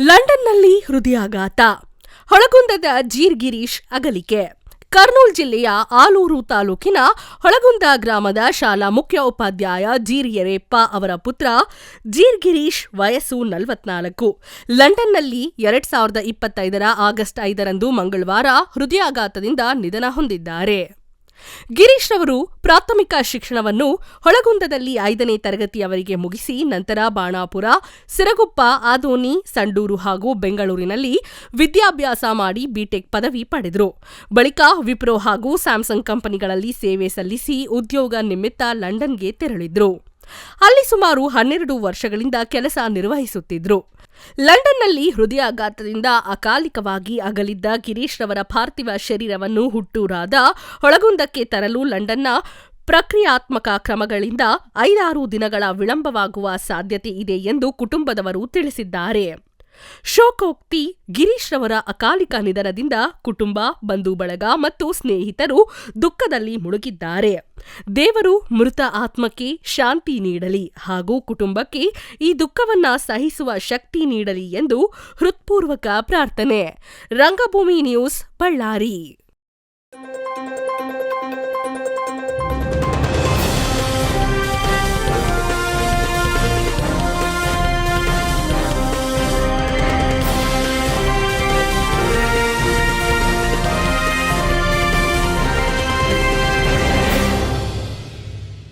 ಲಂಡನ್ನಲ್ಲಿ ಹೃದಯಾಘಾತ. ಹೊಳಗುಂದದ ಜೀರ್ಗಿರೀಶ್ ಅಗಲಿಕೆ. ಕರ್ನೂಲ್ ಜಿಲ್ಲೆಯ ಆಲೂರು ತಾಲೂಕಿನ ಹೊಳಗುಂದ ಗ್ರಾಮದ ಶಾಲಾ ಮುಖ್ಯ ಉಪಾಧ್ಯಾಯ ಜೀರ್ಯರೇಪ್ಪ ಅವರ ಪುತ್ರ ಜೀರ್ಗಿರೀಶ್ ವಯಸ್ಸು ನಲವತ್ನಾಲ್ಕು. ಲಂಡನ್ನಲ್ಲಿ ಎರಡ್ ಸಾವಿರದ ಇಪ್ಪತ್ತೈದರ ಆಗಸ್ಟ್ ಐದರಂದು ಮಂಗಳವಾರ ಹೃದಯಾಘಾತದಿಂದ ನಿಧನ ಹೊಂದಿದ್ದಾರೆ. ಗಿರೀಶ್ ರವರು ಪ್ರಾಥಮಿಕ ಶಿಕ್ಷಣವನ್ನು ಹೊಳಗುಂದದಲ್ಲಿ ಐದನೇ ತರಗತಿಯವರಿಗೆ ಮುಗಿಸಿ ನಂತರ ಬಾಣಾಪುರ, ಸಿರಗುಪ್ಪ, ಆದೋನಿ, ಸಂಡೂರು ಹಾಗೂ ಬೆಂಗಳೂರಿನಲ್ಲಿ ವಿದ್ಯಾಭ್ಯಾಸ ಮಾಡಿ ಬಿಟೆಕ್ ಪದವಿ ಪಡೆದರು. ಬಳಿಕ ವಿಪ್ರೋ ಹಾಗೂ ಸ್ಯಾಮ್ಸಂಗ್ ಕಂಪನಿಗಳಲ್ಲಿ ಸೇವೆ ಸಲ್ಲಿಸಿ ಉದ್ಯೋಗ ನಿಮಿತ್ತ ಲಂಡನ್ಗೆ ತೆರಳಿದ್ರು. ಅಲ್ಲಿ ಸುಮಾರು ಹನ್ನೆರಡು ವರ್ಷಗಳಿಂದ ಕೆಲಸ ನಿರ್ವಹಿಸುತ್ತಿದ್ರು. ಲಂಡನ್ನಲ್ಲಿ ಹೃದಯಾಘಾತದಿಂದ ಅಕಾಲಿಕವಾಗಿ ಅಗಲಿದ್ದ ಗಿರೀಶ್ ರವರ ಪಾರ್ಥಿವ ಶರೀರವನ್ನು ಹುಟ್ಟೂರಾದ ಹೊಳಗುಂದಕ್ಕೆ ತರಲು ಲಂಡನ್ನ ಪ್ರಕ್ರಿಯಾತ್ಮಕ ಕ್ರಮಗಳಿಂದ ಐದಾರು ದಿನಗಳ ವಿಳಂಬವಾಗುವ ಸಾಧ್ಯತೆ ಇದೆ ಎಂದು ಕುಟುಂಬದವರು ತಿಳಿಸಿದ್ದಾರೆ. ಶೋಕೋಕ್ತಿ ಗಿರೀಶ್ ರವರ ಅಕಾಲಿಕ ನಿಧನದಿಂದ ಕುಟುಂಬ, ಬಂಧು ಬಳಗ ಮತ್ತು ಸ್ನೇಹಿತರು ದುಃಖದಲ್ಲಿ ಮುಳುಗಿದ್ದಾರೆ. ದೇವರು ಮೃತ ಆತ್ಮಕ್ಕೆ ಶಾಂತಿ ನೀಡಲಿ ಹಾಗೂ ಕುಟುಂಬಕ್ಕೆ ಈ ದುಃಖವನ್ನ ಸಹಿಸುವ ಶಕ್ತಿ ನೀಡಲಿ ಎಂದು ಹೃತ್ಪೂರ್ವಕ ಪ್ರಾರ್ಥನೆ. ರಂಗಭೂಮಿ ನ್ಯೂಸ್, ಬಳ್ಳಾರಿ.